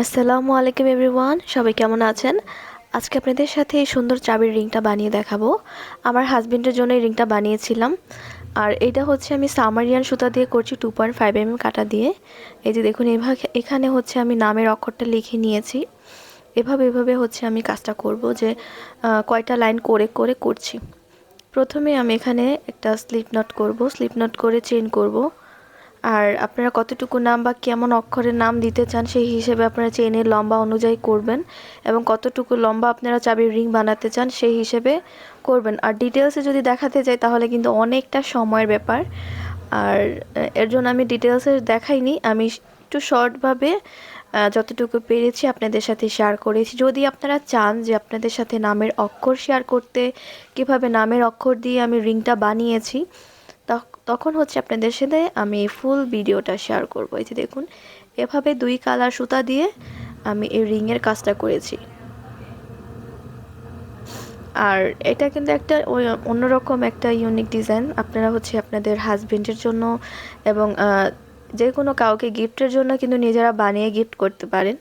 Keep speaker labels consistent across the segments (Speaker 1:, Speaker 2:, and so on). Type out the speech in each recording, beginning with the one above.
Speaker 1: আসসালামু আলাইকুম এভরিওয়ান, সবাই কেমন আছেন? আজকে আপনাদের সাথে এই সুন্দর চাবির রিংটা বানিয়ে দেখাবো। আমার হাজবেন্ডের জন্য এই রিংটা বানিয়েছিলাম। আর এটা হচ্ছে আমি সামারিয়ান সুতা দিয়ে করছি টু পয়েন্ট ফাইভ এম কাটা দিয়ে। এই যে দেখুন এভাবে এখানে হচ্ছে আমি নামের অক্ষরটা লিখে নিয়েছি। এভাবে এভাবে হচ্ছে আমি কাজটা করব যে কয়টা লাইন করে করে করছি। প্রথমে আমি এখানে একটা স্লিপ নট করব। স্লিপ নট করে চেন করব। আর আপনারা কতটুকু নাম বা কেমন অক্ষরের নাম দিতে চান সেই হিসেবে আপনারা চেনের লম্বা অনুযায়ী করবেন এবং কতটুকু লম্বা আপনারা চাবির রিং বানাতে চান সেই হিসেবে করবেন। আর ডিটেলসে যদি দেখাতে যাই তাহলে কিন্তু অনেকটা সময়ের ব্যাপার। আর এর জন্য আমি ডিটেলসে দেখাইনি, আমি একটু শর্টভাবে যতটুকু পেরেছি আপনাদের সাথে শেয়ার করেছি। যদি আপনারা চান যে আপনাদের সাথে নামের অক্ষর শেয়ার করতে, কীভাবে নামের অক্ষর দিয়ে আমি রিংটা বানিয়েছি তখন হচ্ছে আপনাদের সাথে আমি ফুল ভিডিওটা শেয়ার করব। এই যে দেখুন, এভাবে দুই কালার সুতা দিয়ে আমি এই রিংয়ের কাজটা করেছি। আর এটা কিন্তু একটা অন্যরকম একটা ইউনিক ডিজাইন আপনারা হচ্ছে আপনাদের হাজবেন্ডের জন্য এবং যে কোনো কাউকে গিফটের জন্য কিন্তু নিজেরা বানিয়ে গিফট করতে পারেন।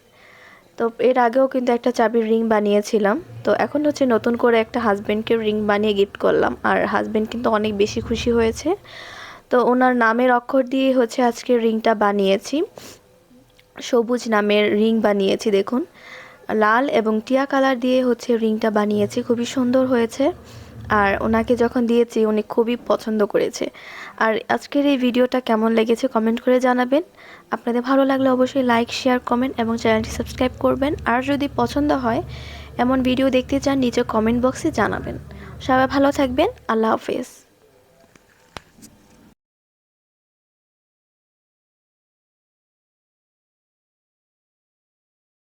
Speaker 1: তো এর আগেও কিন্তু একটা চাবির রিং বানিয়েছিলাম। তো এখন হচ্ছে নতুন করে একটা হাজব্যান্ডকে রিং বানিয়ে গিফট করলাম। আর হাজব্যান্ড কিন্তু অনেক বেশি খুশি হয়েছে। তো ওনার নামের অক্ষর দিয়ে হচ্ছে আজকে রিংটা বানিয়েছি। সবুজ নামের রিং বানিয়েছি, দেখুন। লাল এবং টিয়া কালার দিয়ে হচ্ছে রিংটা বানিয়েছি। খুবই সুন্দর হয়েছে। আর ওনাকে যখন দিয়েছি, উনি খুবই পছন্দ করেছে। আর আজকের এই ভিডিওটা কেমন লেগেছে কমেন্ট করে জানাবেন। আপনাদের ভালো লাগলে অবশ্যই লাইক, শেয়ার, কমেন্ট এবং চ্যানেলটি সাবস্ক্রাইব করবেন। আর যদি পছন্দ হয়, এমন ভিডিও দেখতে চান, নিচে কমেন্ট বক্সে জানাবেন। সবাই ভালো থাকবেন। আল্লাহ হাফেজ।